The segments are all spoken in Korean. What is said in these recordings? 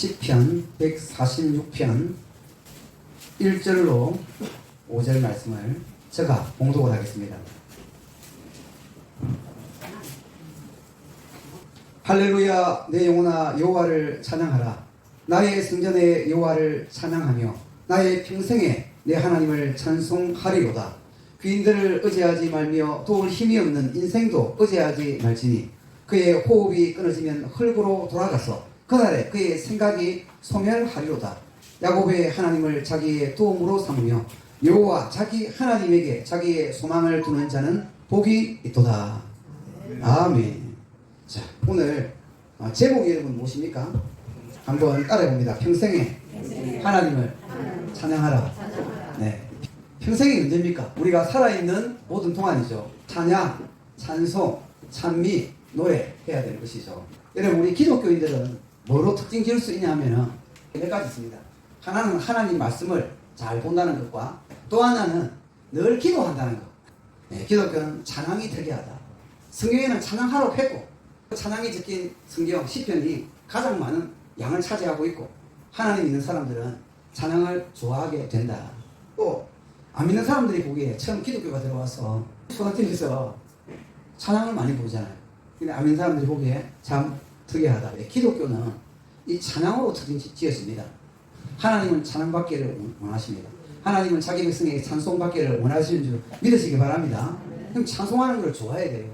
10편 146편 1절로 5절 말씀을 제가 봉독을 하겠습니다. 할렐루야 내 영혼아 여호와를 찬양하라 나의 성전에 여호와를 찬양하며 나의 평생에 내 하나님을 찬송하리로다 귀인들을 의지하지 말며 도울 힘이 없는 인생도 의지하지 말지니 그의 호흡이 끊어지면 흙으로 돌아가서 그날에 그의 생각이 소멸하리로다 야곱의 하나님을 자기의 도움으로 삼으며 여호와 자기 하나님에게 자기의 소망을 두는 자는 복이 있도다 아멘 자, 오늘 어, 제목이 여러분 무엇입니까? 한번 따라해봅니다. 평생에 하나님을 찬양하라. 네. 평생이 언제입니까? 우리가 살아있는 모든 동안이죠. 찬양, 찬송, 찬미, 노래 해야 되는 것이죠. 여러분, 우리 기독교인들은 뭐로 특징 지을 수 있냐 하면은 네 가지 있습니다. 하나는 하나님 말씀을 잘 본다는 것과 또 하나는 늘 기도한다는 것. 네, 기독교는 찬양이 특이하다. 성경에는 찬양하라고 했고 찬양이 적힌 성경 시편이 가장 많은 양을 차지하고 있고 하나님 믿는 사람들은 찬양을 좋아하게 된다. 또 안 믿는 사람들이 보기에 처음 기독교가 들어와서 소나팀에서 찬양을 많이 부르잖아요. 근데 안 믿는 사람들이 보기에 참 특이하다. 예, 기독교는 이 찬양으로 지었습니다. 하나님은 찬양받기를 원하십니다. 하나님은 자기 백성에게 찬송받기를 원하시는 줄 믿으시기 바랍니다. 그럼 찬송하는 걸 좋아해야 돼요.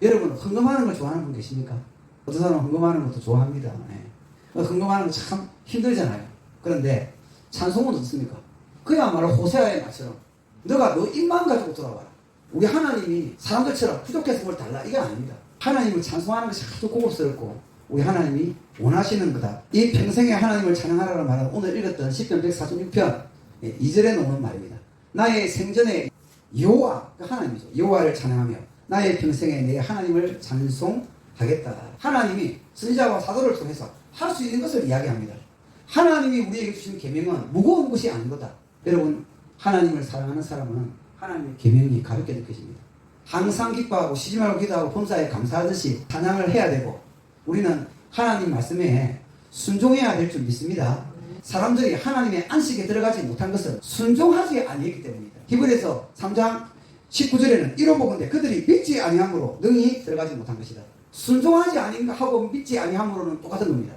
여러분 흥금하는 걸 좋아하는 분 계십니까? 어떤 사람은 흥금하는 것도 좋아합니다. 네. 흥금하는 거 참 힘들잖아요. 그런데 찬송은 어떻습니까? 그야말로 호세아의 말처럼 너가 너 입만 가지고 돌아와라. 우리 하나님이 사람들처럼 부족해서 뭘 달라 이게 아닙니다. 하나님을 찬송하는 것이 아주 고급스럽고 우리 하나님이 원하시는 거다. 이 평생에 하나님을 찬양하라는 말은 오늘 읽었던 10편 146편 2절에 나오는 말입니다. 나의 생전에 여호와 그 하나님이죠. 여호와를 찬양하며 나의 평생에 내 하나님을 찬송하겠다. 하나님이 선지자와 사도를 통해서 할 수 있는 것을 이야기합니다. 하나님이 우리에게 주신 계명은 무거운 것이 아닌 거다. 여러분 하나님을 사랑하는 사람은 하나님의 계명이 가볍게 느껴집니다. 항상 기뻐하고 쉬지 말고 기도하고 범사에 감사하듯이 찬양을 해야 되고 우리는 하나님 말씀에 순종해야 될 줄 믿습니다. 사람들이 하나님의 안식에 들어가지 못한 것은 순종하지 아니했기 때문이다. 히브리서 3장 19절에는 이런 보건데 그들이 믿지 아니함으로 능히 들어가지 못한 것이다. 순종하지 아닌가 하고 믿지 아니함으로는 똑같은 놈이다.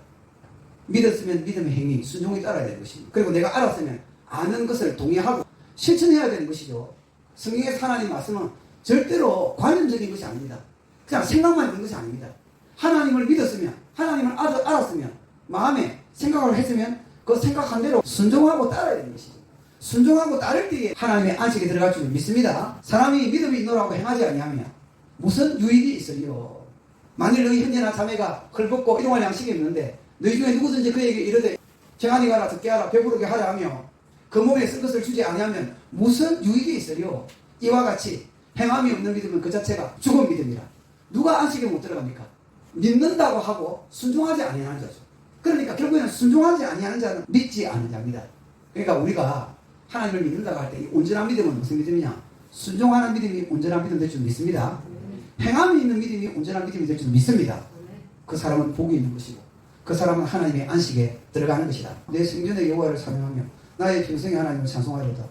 믿었으면 믿음의 행위, 순종이 따라야 되는 것입니다. 그리고 내가 알았으면 아는 것을 동의하고 실천해야 되는 것이죠. 성경의 하나님 말씀은 절대로 관념적인 것이 아닙니다. 그냥 생각만 있는 것이 아닙니다. 하나님을 믿었으면, 하나님을 알, 알았으면, 마음에 생각을 했으면 그 생각한 대로 순종하고 따라야 되는 것이죠. 순종하고 따를 때에 하나님의 안식에 들어갈 줄 믿습니다. 사람이 믿음이 있노라고 행하지 아니하면 무슨 유익이 있으리요. 만일 너희 형제나 자매가 헐벗고 일용할 양식이 없는데 너희 중에 누구든지 그에게 이르되 평안히 가라 듣게 하라 배부르게 하라 하며 그 몸에 쓴 것을 주지 아니하면 무슨 유익이 있으리요. 이와 같이 행함이 없는 믿음은 그 자체가 죽은 믿음이라. 누가 안식에 못 들어갑니까? 믿는다고 하고 순종하지 아니하는 자죠. 그러니까 결국에는 순종하지 아니하는 자는 믿지 않는 자입니다. 그러니까 우리가 하나님을 믿는다고 할때이 온전한 믿음은 무슨 믿음이냐? 순종하는 믿음이 온전한 믿음 될 줄 믿습니다. 행함이 있는 믿음이 온전한 믿음이 될 줄 믿습니다. 그 사람은 복이 있는 것이고 그 사람은 하나님의 안식에 들어가는 것이다. 내 생전의 여호와를 찬양하며 나의 평생에 하나님을 찬송하리로다.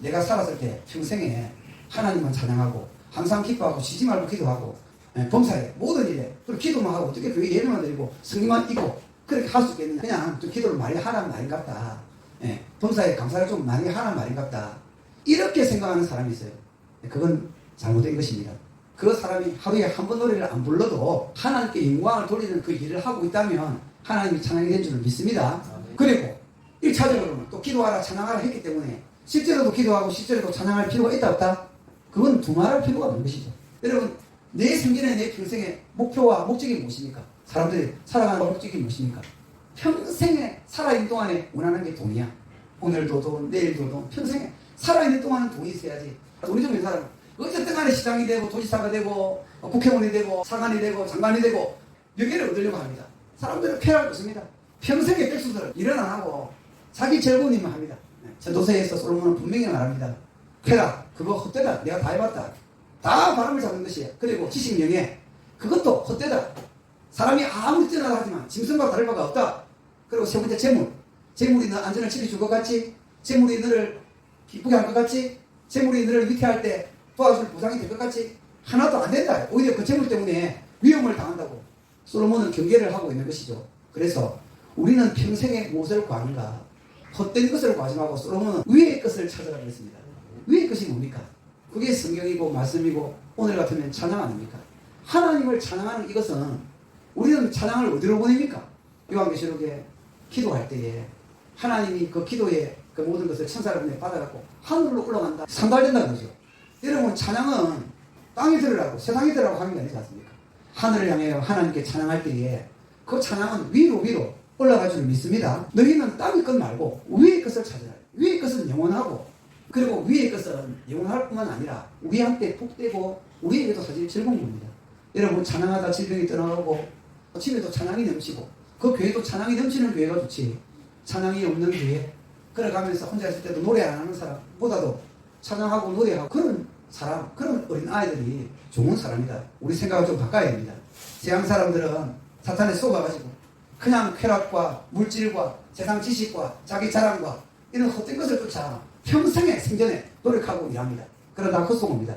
내가 살았을 때 평생에 하나님만 찬양하고 항상 기뻐하고 쉬지 말고 기도하고 예, 범사에 모든 일에 그리고 기도만 하고 어떻게 교회 예배만 드리고 성경만 읽고 그렇게 할 수 있겠느냐? 그냥 좀 기도를 많이 하라는 말인 같다. 예, 범사에 감사를 좀 많이 하라는 말인 같다. 이렇게 생각하는 사람이 있어요. 예, 그건 잘못된 것입니다. 그 사람이 하루에 한 번 노래를 안 불러도 하나님께 영광을 돌리는 그 일을 하고 있다면 하나님이 찬양이 된 줄을 믿습니다. 그리고 1차적으로는 또 기도하라 찬양하라 했기 때문에 실제로도 기도하고 실제로도 찬양할 필요가 있다 없다? 그건 두말할 필요가 없는 것이죠. 여러분 내 생전에 내 평생의 목표와 목적이 무엇입니까? 사람들이 살아가는 목적이 무엇입니까? 평생에 살아있는 동안에 원하는 게 돈이야. 오늘도 돈, 내일도 돈, 평생에 살아있는 동안은 돈이 있어야지. 돈이 좀 있는 사람 어쨌든 간에 시장이 되고 도지사가 되고 국회의원이 되고 사관이 되고 장관이 되고 명예를 얻으려고 합니다. 사람들은 쾌락을 없습니다. 평생의 백수들은 일은 안 하고 자기 즐거운 일만 합니다. 전도서에서 솔로몬은 분명히 말합니다. 쾌락, 그거 헛되다. 내가 다 해봤다. 다 바람을 잡는 것이에요. 그리고 지식 명예, 그것도 헛되다. 사람이 아무리 뛰어나다 하지만 짐승과 다를 바가 없다. 그리고 세 번째 재물. 재물이 너 안전을 지켜줄 것 같지? 재물이 너를 기쁘게 할 것 같지? 재물이 너를 위태할 때 도와줄 보상이 될 것 같지? 하나도 안 된다. 오히려 그 재물 때문에 위험을 당한다고. 솔로몬은 경계를 하고 있는 것이죠. 그래서 우리는 평생에 무엇을 구하는가? 헛된 것을 구하지 말고 솔로몬은 위의 것을 찾아가고 있습니다. 위의 것이 뭡니까? 그게 성경이고 말씀이고 오늘 같으면 찬양 아닙니까? 하나님을 찬양하는 이것은 우리는 찬양을 어디로 보냅니까? 요한계시록에 기도할 때에 하나님이 그 기도에 그 모든 것을 보내 받아갖고 하늘로 올라간다. 상달된다 그러죠. 여러분 찬양은 땅에 들으라고 세상에 들으라고 하는 게 아니지 않습니까? 하늘을 향해 하나님께 찬양할 때에 그 찬양은 위로 위로 올라갈 줄 믿습니다. 너희는 땅의 것 말고 위의 것을 찾아라. 위의 것은 영원하고 그리고 위의 것은 영원할 뿐만 아니라 우리 한테 복되고 우리에게도 사실 즐거운 겁니다. 여러분 찬양하다 질병이 떠나가고 집에도 찬양이 넘치고 그 교회도 찬양이 넘치는 교회가 좋지 찬양이 없는 교회 걸어가면서 혼자 있을 때도 노래 안 하는 사람보다도 찬양하고 노래하고 그런 사람 그런 어린 아이들이 좋은 사람이다. 우리 생각을 좀 바꿔야 됩니다. 세상 사람들은 사탄에 속아가지고 그냥 쾌락과 물질과 세상 지식과 자기 자랑과 이런 헛된 것을 쫓아 평생에 생전에 노력하고 일합니다. 그러다 헛속입니다.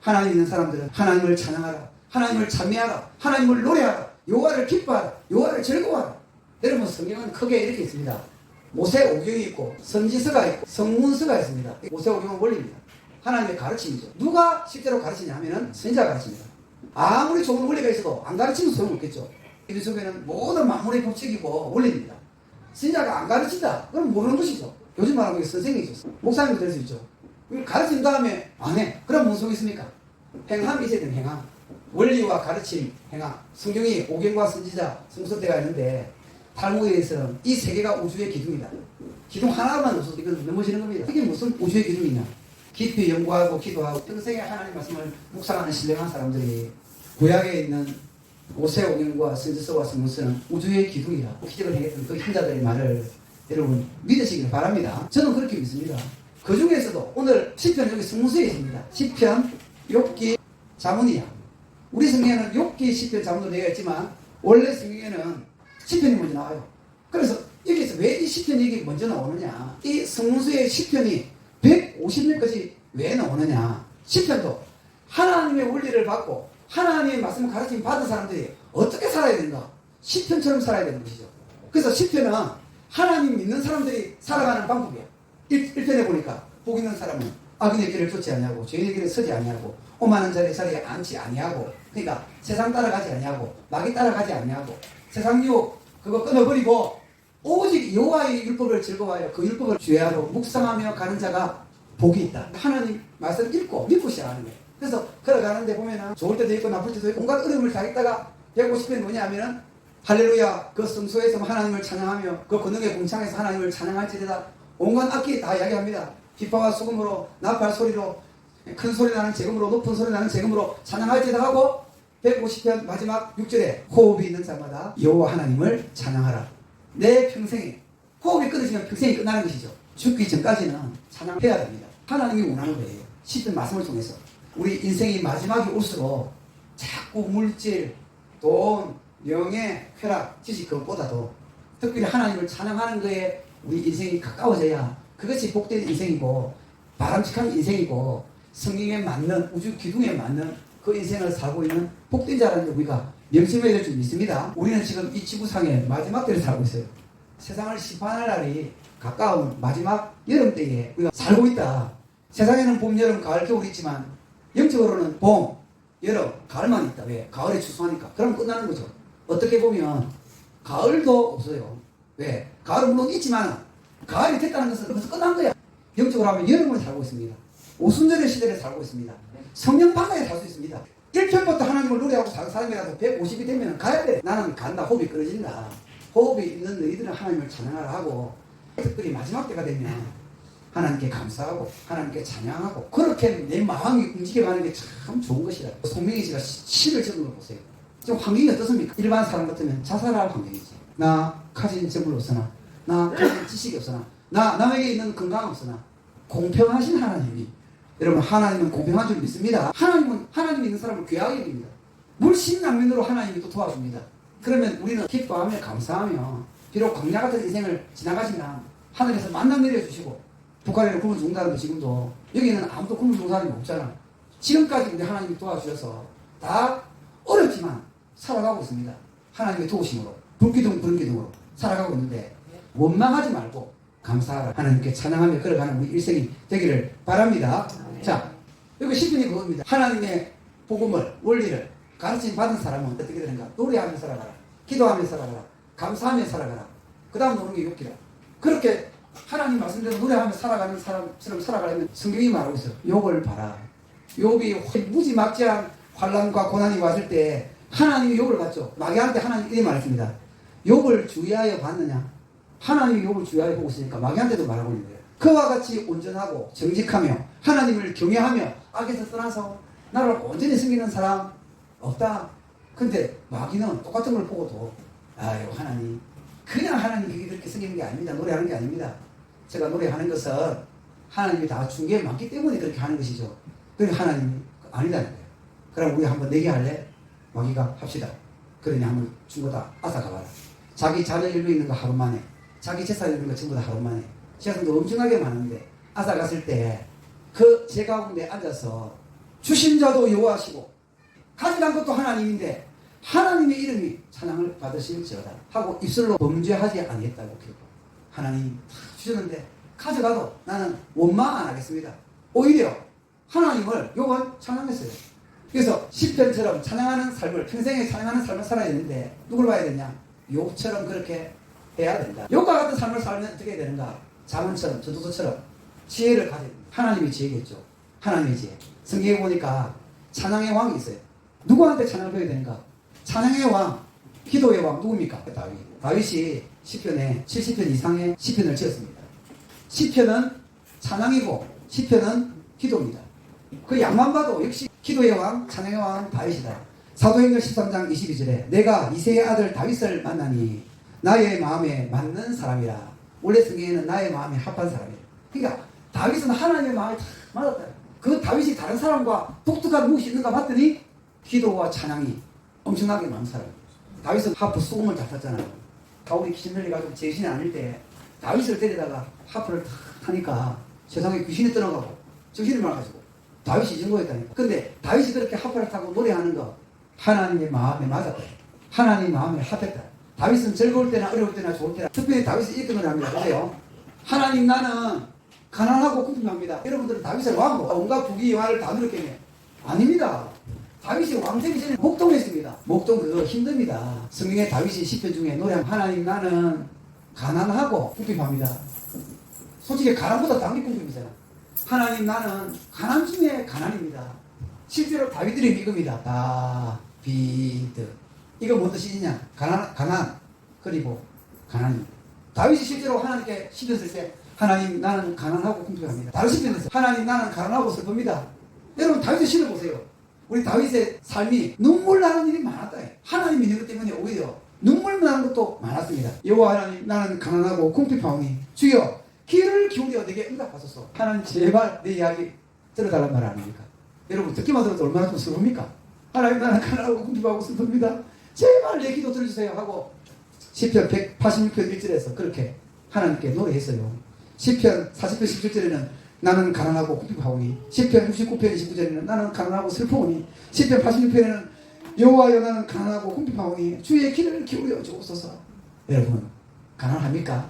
하나님 있는 사람들은 하나님을 찬양하라. 하나님을 찬미하라. 하나님을 노래하라. 요하를 기뻐하라. 요하를 즐거워하라. 여러분 성경은 크게 이렇게 있습니다. 모세 오경이 있고 선지서가 있고 성문서가 있습니다. 모세 오경은 원리입니다. 하나님의 가르침이죠. 누가 실제로 가르치냐 하면은 선지자가 가르칩니다. 아무리 좋은 원리가 있어도 안 가르치면 소용없겠죠. 이 속에는 모든 만물의 법칙이고 원리입니다. 선지자가 안 가르친다. 그럼 모르는 것이죠. 요즘 말하면 선생이죠. 목사님도 될 수 있죠. 가르친 다음에 안 해. 그럼 뭔 소리 있습니까? 행함이 있어야 행함. 원리와 가르침, 행함. 성경이 오경과 선지자, 성서대가 있는데 탈무드에서는 이 세 개가 우주의 기둥이다. 기둥 하나만 없어도 이건 넘어지는 겁니다. 이게 무슨 우주의 기둥이냐? 깊이 연구하고 기도하고 평생에 하나님 말씀을 묵상하는 신령한 사람들이 구약에 있는 오세 오경과 선지서와 성문서는 우주의 기둥이라 기적을 행했던 그 힘자들의 말을 여러분 믿으시길 바랍니다. 저는 그렇게 믿습니다. 그 중에서도 오늘 시편 여기 성문서에 있습니다. 시편, 욥기, 자문이야. 우리 성경에는 욥기, 시편, 자문도 되어 있지만 원래 성경에는 시편이 먼저 나와요. 그래서 여기서 왜 이 시편 얘기 먼저 나오느냐? 이 성문서의 시편이 150몇 것이 왜 나오느냐? 시편도 하나님의 원리를 받고 하나님의 말씀을 가르침 받은 사람들이 어떻게 살아야 된다? 시편처럼 살아야 되는 것이죠. 그래서 시편은 하나님 믿는 사람들이 살아가는 방법이야. 1, 편에 보니까 복 있는 사람은 악인의 길을 쫓지 아니하고 죄인의 길을 서지 아니하고 오만한 자리에 자리에 앉지 아니하고 그러니까 세상 따라가지 아니하고 마귀 따라가지 아니하고 세상 유혹 그거 끊어버리고 오직 여호와의 율법을 즐거워하여 그 율법을 주야로 묵상하며 가는 자가 복이 있다. 하나님 말씀 읽고 믿고 시작하는 거예요. 그래서 걸어가는데 보면은 좋을 때도 있고 나쁠 때도 있고 온갖 어려움을 다 있다가 150편이 뭐냐면은 할렐루야 그 성소에서 하나님을 찬양하며 그 권능의 공창에서 하나님을 찬양할지라다 온갖 악기 다 이야기합니다. 비파와 소금으로 나팔 소리로 큰 소리 나는 재금으로 높은 소리 나는 재금으로 찬양할지다 하고 150편 마지막 6절에 호흡이 있는 자마다 여호와 하나님을 찬양하라. 내 평생에 호흡이 끊어지면 평생이 끝나는 것이죠. 죽기 전까지는 찬양해야 됩니다. 하나님이 원하는 거예요. 시편 말씀을 통해서 우리 인생이 마지막이 올수록 자꾸 물질, 돈, 명예, 쾌락, 지식 그것보다도 특별히 하나님을 찬양하는 거에 우리 인생이 가까워져야 그것이 복된 인생이고 바람직한 인생이고 성경에 맞는 우주 기둥에 맞는 그 인생을 살고 있는 복된 자라는 걸 우리가 명심해야 될 줄 믿습니다. 우리는 지금 이 지구상의 마지막 때를 살고 있어요. 세상을 심판할 날이 가까운 마지막 여름 때에 우리가 살고 있다. 세상에는 봄, 여름, 가을, 겨울이 있지만 영적으로는 봄, 여름, 가을만 있다. 왜? 가을에 추수하니까. 그럼 끝나는 거죠. 어떻게 보면 가을도 없어요. 왜? 가을은 물론 있지만 가을이 됐다는 것은 벌써 끝난 거야. 영적으로 하면 여름을 살고 있습니다. 오순절의 시대를 살고 있습니다. 성령 바다에 살 수 있습니다. 1편부터 하나님을 노래하고 사는 사람이라도 150이 되면 가야 돼. 나는 간다. 호흡이 끊어진다. 호흡이 있는 너희들은 하나님을 찬양하라 하고 특별히 마지막 때가 되면 하나님께 감사하고 하나님께 찬양하고 그렇게 내 마음이 움직여가는 게 참 좋은 것이라. 송명희 씨가 시- 시를 적은 걸 보세요. 지금 환경이 어떻습니까? 일반 사람 같으면 자살할 환경이지. 나 가진 재물 없으나 나 가진 지식이 없으나 나 남에게 있는 건강 없으나 공평하신 하나님이 여러분 하나님은 공평한 줄 믿습니다. 하나님은 하나님 있는 사람을 귀하게 여깁니다. 물신낭면으로 하나님이 또 도와줍니다. 그러면 우리는 기뻐하며 감사하며 비록 광야 같은 인생을 지나가시면 하늘에서 만나 내려주시고 북한에는 굶어 죽는 사람도 지금도 여기는 아무도 굶어 죽는 사람이 없잖아. 지금까지 우리 하나님이 도와주셔서 다 어렵지만 살아가고 있습니다. 하나님의 도우심으로 불기둥 불기둥으로 살아가고 있는데 원망하지 말고 감사하라 하나님께 찬양하며 걸어가는 우리 일생이 되기를 바랍니다. 자 여기 시편이 그겁니다. 하나님의 복음을 원리를 가르침 받은 사람은 어떻게 되는가? 노래하며 살아가라. 기도하며 살아가라. 감사하며 살아가라. 그 다음 노는 게 욕기라. 그렇게 하나님 말씀대로 노래하며 살아가는 사람처럼 살아가려면 성경이 말하고 있어요. 욕을 봐라. 욥이 무지막지한 환란과 고난이 왔을 때 하나님이 욕을 봤죠. 마귀한테 하나님 이렇게 말했습니다. 욕을 주의하여 봤느냐? 하나님이 욕을 주의하여 보고 있으니까 마귀한테도 말하고 있는 거예요. 그와 같이 온전하고 정직하며 하나님을 경외하며 악에서 떠나서 나를 온전히 섬기는 사람 없다. 근데 마귀는 똑같은 걸 보고도 아유 하나님 그냥 하나님 그렇게 섬기는 게 아닙니다. 노래하는 게 아닙니다. 제가 노래하는 것은 하나님이 다준게 많기 때문에 그렇게 하는 것이죠. 그게 하나님이 아니다는 거예요. 그럼 우리 한번 내기 할래? 마귀가 합시다. 그러니 한번 준 거다 아사 가봐라. 자기 자녀 일로 있는 거 하루 만에, 자기 재산 있는 거 전부 다 하루 만에. 재산도 엄청나게 많은데 아사 갔을 때 그 제 가운데 앉아서 주신 자도 여호와시고 가져간 것도 하나님인데 하나님의 이름이 찬양을 받으실지어다 하고 입술로 범죄하지 아니했다고 기록. 하나님 다 주셨는데 가져가도 나는 원망 안 하겠습니다. 오히려 하나님을 요번 찬양했어요. 그래서 시편처럼 찬양하는 삶을 평생에 찬양하는 삶을 살아야 되는데 누굴 봐야 되냐? 욕처럼 그렇게 해야 된다. 욕과 같은 삶을 살면 어떻게 되는가? 자문처럼 저도서처럼 지혜를 됩니다. 하나님이 지혜겠죠. 하나님의 지혜. 성경에 보니까 찬양의 왕이 있어요. 누구한테 찬양을 배워야 되는가? 찬양의 왕, 기도의 왕 누굽니까? 다윗. 다윗이 시편에 70편 이상의 시편을 지었습니다. 시편은 찬양이고 시편은 기도입니다. 그 양만 봐도 역시 기도의 왕, 찬양의 왕 다윗이다. 사도행전 13장 22절에 내가 이세의 아들 다윗을 만나니 나의 마음에 맞는 사람이라. 원래 성경에는 나의 마음에 합한 사람이라. 그러니까 다윗은 하나님의 마음에 다 맞았다. 그 다윗이 다른 사람과 독특한 무엇이 있는가 봤더니 기도와 찬양이 엄청나게 많은 사람. 다윗은 하프 수금을 잘 탔잖아요. 가오리 귀신 들려가지고 제신이 아닐 때 다윗을 데려다가 하프를 탁 타니까 세상에 귀신이 떠나가고 정신이 맑아지고 다윗이 증거했다니까. 근데 다윗이 그렇게 하프를 타고 노래하는 거 하나님의 마음에 맞았다. 하나님 마음에 합했다. 다윗은 즐거울 때나 어려울 때나 좋을 때나 특별히 다윗이 이렇게 노래합니다. 보세요. 하나님 나는 가난하고 궁핍합니다. 여러분들은 다윗을 왕고 온갖 부귀영화를 다 누렸겠네. 아닙니다. 다윗이 왕되기 전에 목동했습니다. 목동 그거 힘듭니다. 성경에 다윗이 시편 중에 노래한 하나님 나는 가난하고 궁핍합니다. 솔직히 가난보다 당기 궁핍이잖아. 하나님 나는 가난 중에 가난입니다. 실제로 다윗들의 미금이다. 다비드. 이거 뭔 뜻이냐? 가난, 가난. 그리고 가난입니다. 다윗이 실제로 하나님께 시편 쓸때 하나님 나는 가난하고 궁핍합니다. 다른 시편에서 하나님 나는 가난하고 슬픕니다. 여러분 다윗의 시를 보세요. 우리 다윗의 삶이 눈물 나는 일이 많았다. 하나님 믿는 것 때문에 오히려 눈물 나는 것도 많았습니다. 여호와 하나님 나는 가난하고 궁핍하오니 주여 귀를 기울여 내게 응답하소서. 하나님 제발 내 이야기 들어달란 말 아닙니까? 여러분 듣기만 들어도 얼마나 좀 슬픕니까? 하나님 나는 가난하고 궁핍하고 슬픕니다. 제발 내 기도 들어주세요 하고 시편 186편 1절에서 그렇게 하나님께 노래했어요. 시편 40편 17절에는 나는 가난하고 궁핍하오니 시편 69편 29절에는 나는 가난하고 슬퍼오니 시편 86편에는 여호와여 나는 가난하고 궁핍하오니 주의 길을 기울여 주옵소서 여러분 가난합니까?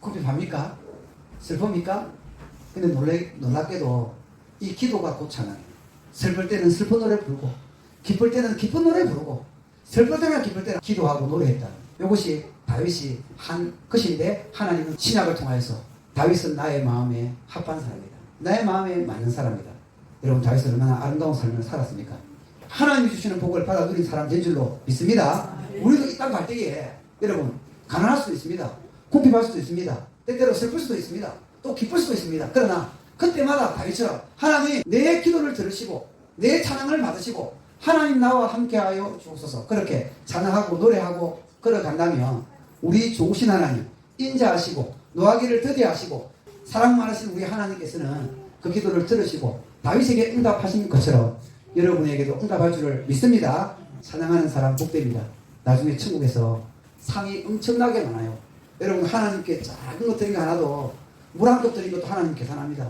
궁핍합니까? 슬픕니까? 근데 놀래, 놀랍게도 이 기도가 곧 찬양이에요 슬플 때는 슬픈 노래 부르고 기쁠 때는 기쁜 노래 부르고 슬플 때나 기쁠 때나 기도하고 노래했다 이것이 다윗이 한 것인데 하나님은 신약을 통하여서 다윗은 나의 마음에 합한 사람이다. 나의 마음에 맞는 사람이다. 여러분 다윗은 얼마나 아름다운 삶을 살았습니까? 하나님이 주시는 복을 받아 누린 사람 된 줄로 믿습니다. 우리도 이 땅 갈 때에 여러분 가난할 수도 있습니다. 궁핍할 수도 있습니다. 때때로 슬플 수도 있습니다. 또 기쁠 수도 있습니다. 그러나 그때마다 다윗처럼 하나님 내 기도를 들으시고 내 찬양을 받으시고 하나님 나와 함께하여 주옵소서 그렇게 찬양하고 노래하고 걸어간다면 우리 좋으신 하나님 인자하시고 노하기를 더디하시고 사랑 많으신 우리 하나님께서는 그 기도를 들으시고 다윗에게 응답하신 것처럼 여러분에게도 응답할 줄을 믿습니다. 찬양하는 사람 복됩니다. 나중에 천국에서 상이 엄청나게 많아요. 여러분 하나님께 작은 것 드린 거 하나도 물 한 컵 드린 것도 하나님 계산합니다.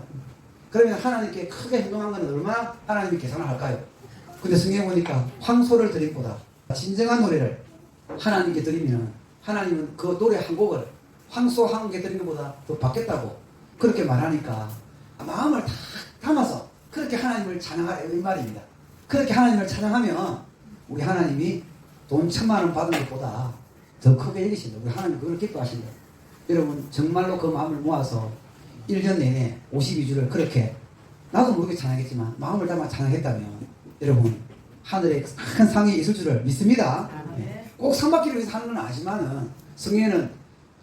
그러면 하나님께 크게 행동한 것은 얼마나 하나님이 계산을 할까요? 근데 성경에 보니까 황소를 드린 보다 진정한 노래를 하나님께 드리면 하나님은 그 노래 한 곡을 황소 한 개 드리는 것보다 더 받겠다고 그렇게 말하니까 마음을 다 담아서 그렇게 하나님을 찬양하라 이 말입니다. 그렇게 하나님을 찬양하면 우리 하나님이 돈 천만 원 받은 것보다 더 크게 여기신다. 우리 하나님 그걸 기뻐하신다. 여러분 정말로 그 마음을 모아서 1년 내내 52주를 그렇게 나도 모르게 찬양했지만 마음을 담아 찬양했다면 여러분 하늘에 큰 상이 있을 줄을 믿습니다. 네. 꼭 상받기를 위해서 하는 건 아니지만은 성경에는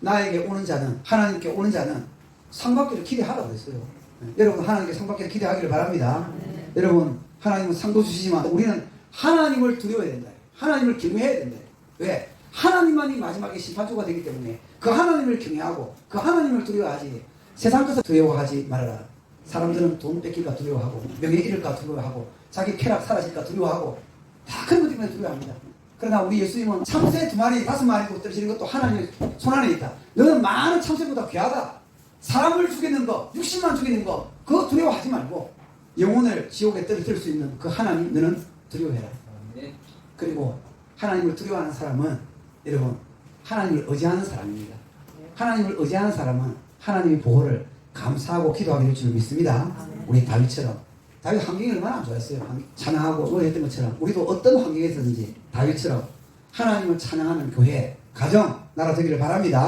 나에게 오는 자는 하나님께 오는 자는 상받기를 기대하라고 했어요. 네. 여러분 하나님께 상받기를 기대하기를 바랍니다. 여러분 하나님은 상도 주시지만 우리는 하나님을 두려워해야 된다. 하나님을 경외해야 된다. 왜? 하나님만이 마지막에 심판주가 되기 때문에 그 하나님을 경외하고 그 하나님을 두려워하지 세상 것을 두려워하지 말아라. 사람들은 돈 뺏길까 두려워하고 명예 잃을까 두려워하고 자기 쾌락 사라질까 두려워하고 다 그런 것 때문에 두려워합니다. 그러나 우리 예수님은 참새 두 마리, 다섯 마리 떨어지는 것도 하나님의 손 안에 있다. 너는 많은 참새보다 귀하다. 사람을 죽이는 거, 60만 죽이는 거, 그거 두려워하지 말고 영혼을 지옥에 떨어뜨릴 수 있는 그 하나님 너는 두려워해라. 그리고 하나님을 두려워하는 사람은 여러분 하나님을 의지하는 사람입니다. 하나님을 의지하는 사람은 하나님의 보호를 감사하고 기도하게 될 줄 믿습니다. 우리 다윗처럼 다윗 환경이 얼마나 안 좋았어요. 환- 찬양하고 노래했던 것처럼 우리도 어떤 환경에서든지 다윗처럼 하나님을 찬양하는 교회, 가정, 나라 되기를 바랍니다.